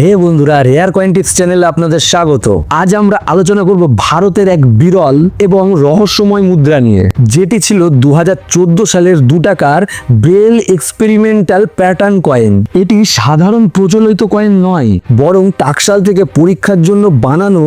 হে বন্ধুরা rare coin tips চ্যানেলে আপনাদের স্বাগত। আজ আমরা আলোচনা করব ভারতের এক বিরল এবং রহস্যময় মুদ্রা নিয়ে, যেটি ছিল দু হাজার চোদ্দ সালের দু টাকার ব্রেল এক্সপেরিমেন্টাল প্যাটার্ন কয়েন এটি সাধারণ প্রচলিত কয়েন নয়, বরং টাকশাল থেকে পরীক্ষার জন্য বানানো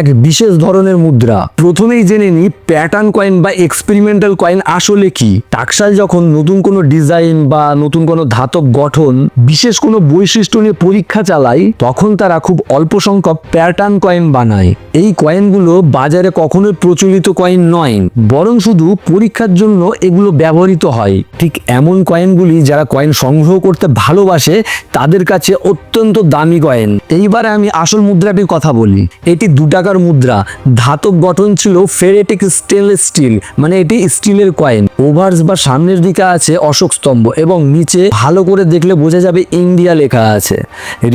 এক বিশেষ ধরনের মুদ্রা। প্রথমেই জেনে নিই প্যাটার্ন কয়েন বা এক্সপেরিমেন্টাল কয়েন আসলে কি? টাকশাল যখন নতুন কোনো ডিজাইন বা নতুন কোনো ধাতব গঠন, বিশেষ কোনো বৈশিষ্ট্য নিয়ে পরীক্ষা চালায় তখন তারা খুব অল্প সংখ্যক প্যাটার্ন কয়েন বানায়। এই কয়েনগুলো বাজারে কখনোই প্রচলিত কয়েন নয়, বরং শুধু পরীক্ষার জন্য এগুলো ব্যবহৃত হয়। ঠিক এমন কয়েনগুলি যারা কয়েন সংগ্রহ করতে ভালোবাসে, তাদের কাছে অত্যন্ত দামি কয়েন এইবারে আমি আসল মুদ্রাটির কথা বলি। এটি দু টাকার মুদ্রা। ধাতব গঠন ছিল ফেরেটিক স্টেনলেস স্টিল মানে এটি স্টিলের কয়েন ওভার্স বা সামনের দিকে আছে অশোক স্তম্ভ এবং নিচে ভালো করে দেখলে বোঝা যাবে ইন্ডিয়া লেখা আছে।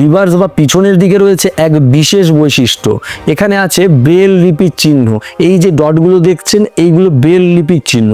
রিভার্স বা পিছনের দিকে রয়েছে এক বিশেষ বৈশিষ্ট্য। এখানে আছে বেল লিপির চিহ্ন। এই যে ডটগুলো দেখছেন, এইগুলো বেল লিপির চিহ্ন।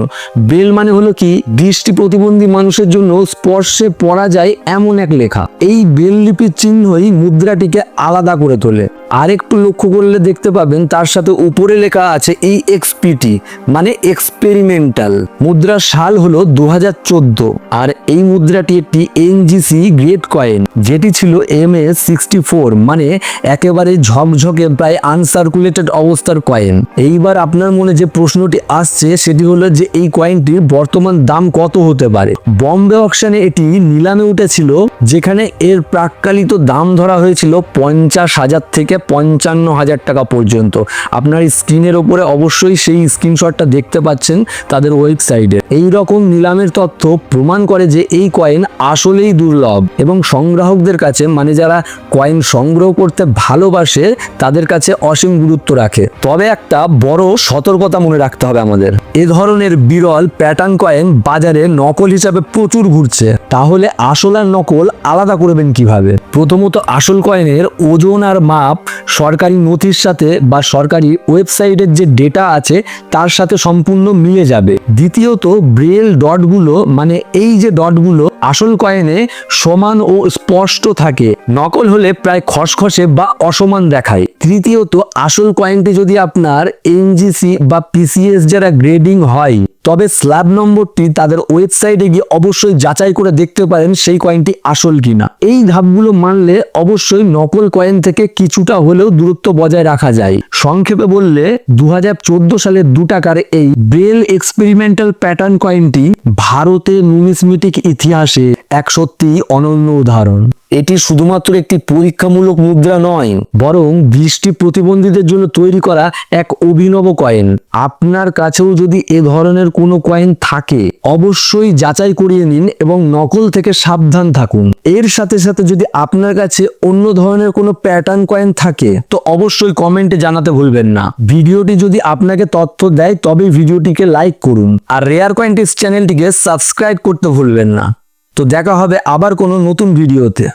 বেল মানে হলো কি, দৃষ্টি প্রতিবন্ধী মানুষের জন্য স্পর্শে পড়া যায় এমন এক লেখা। এই বেল লিপির চিহ্নই মুদ্রাটিকে আলাদা করে তোলে। আর একটু লক্ষ্য করলে দেখতে পাবেন, তার সাথে উপরে লেখা আছে এই এক্সপিটি মানে এক্সপেরিমেন্টাল মুদ্রার সাল হলো দু হাজার চোদ্দ, আর এই মুদ্রাটি একটি এনজিসি গ্রেট কয়েন যেটি ছিল এম এস সিক্সটি ফোর মানে একেবারে ঝকঝকে প্রায় আনসার্কুলেটেড অবস্থার কয়েন এইবার আপনার মনে যে প্রশ্নটি আসছে, সেটি হলো যে এই কয়েনটির বর্তমান দাম কত হতে পারে? বম্বে অকশনে এটি নিলামে উঠেছিল, যেখানে এর প্রাক্কালিত দাম ধরা হয়েছিল পঞ্চাশ হাজার থেকে পঞ্চান্ন হাজার টাকা পর্যন্ত। আপনার স্ক্রিনের ওপরে অবশ্যই সেই স্ক্রিনশটটা দেখতে পাচ্ছেন তাদের ওয়েবসাইটে এই রকম নিলামের তথ্য প্রমাণ করে যে এই কয়েন আসলেই দুর্লভ এবং সংগ্রাহকদের কাছে মানে যারা কয়েন সংগ্রহ করতে ভালোবাসে, তাদের কাছে অসীম গুরুত্ব রাখে। তবে একটা বড় সতর্কতা মনে রাখতে হবে আমাদের। এ ধরনের বিরল প্যাটার্ন কয়েন বাজারে নকল হিসাবে প্রচুর ঘুরছে। তাহলে আসল আর নকল আলাদা করবেন কীভাবে? প্রথমত আসল কয়েনের ওজন আর মাপ সরকারি নথির সাথে বা সরকারি ওয়েবসাইটের যে ডেটা আছে, তার সাথে সম্পূর্ণ মিলে যাবে। দ্বিতীয়ত ব্রেল ডটগুলো মানে এই যে ডটগুলো আসল কয়েনে সমান ও স্পষ্ট থাকে। নকল হলে প্রায় খসখসে বা অসমান দেখায়। তৃতীয়ত, আসল কয়েনটি যদি আপনার এনজিসি বা পিসিএস যারা গ্রেডিং হয়, তবে স্ল্যাব নম্বরটি তাদের ওয়েবসাইটে গিয়ে অবশ্যই যাচাই করে দেখতে পারেন সেই কয়েনটি আসল কিনা। এই ধাপগুলো মানলে অবশ্যই নকল কয়েন থেকে কিছুটা হলেও দূরত্ব বজায় রাখা যায়। সংক্ষেপে বললে দু সালের দু টাকার এই ব্রেল এক্সপেরিমেন্টাল প্যাটার্ন কয়েনটি ভারতের নুমিসমেটিক ইতিহাসে এক সত্যি অনন্য উদাহরণ। এটি শুধুমাত্র একটি পরীক্ষামূলক মুদ্রা নয়, বরং দৃষ্টি প্রতিবন্ধীদের জন্য তৈরি করা এক অভিনব কয়েন। আপনার কাছেও যদি এ ধরনের কোনো কয়েন থাকে, অবশ্যই যাচাই করিয়ে নিন এবং নকল থেকে সাবধান থাকুন। এর সাথে সাথে যদি আপনার কাছে অন্য ধরনের কোনো প্যাটার্ন কয়েন থাকে, তো অবশ্যই কমেন্টে জানাতে ভুলবেন না। ভিডিওটি যদি আপনাকে তথ্য দেয় তবে ভিডিওটিকে লাইক করুন। আর রেয়ার কয়েন্টিস চ্যানেলটিকে সাবস্ক্রাইব করতে ভুলবেন না। তো দেখা হবে আবার কোনো নতুন ভিডিওতে।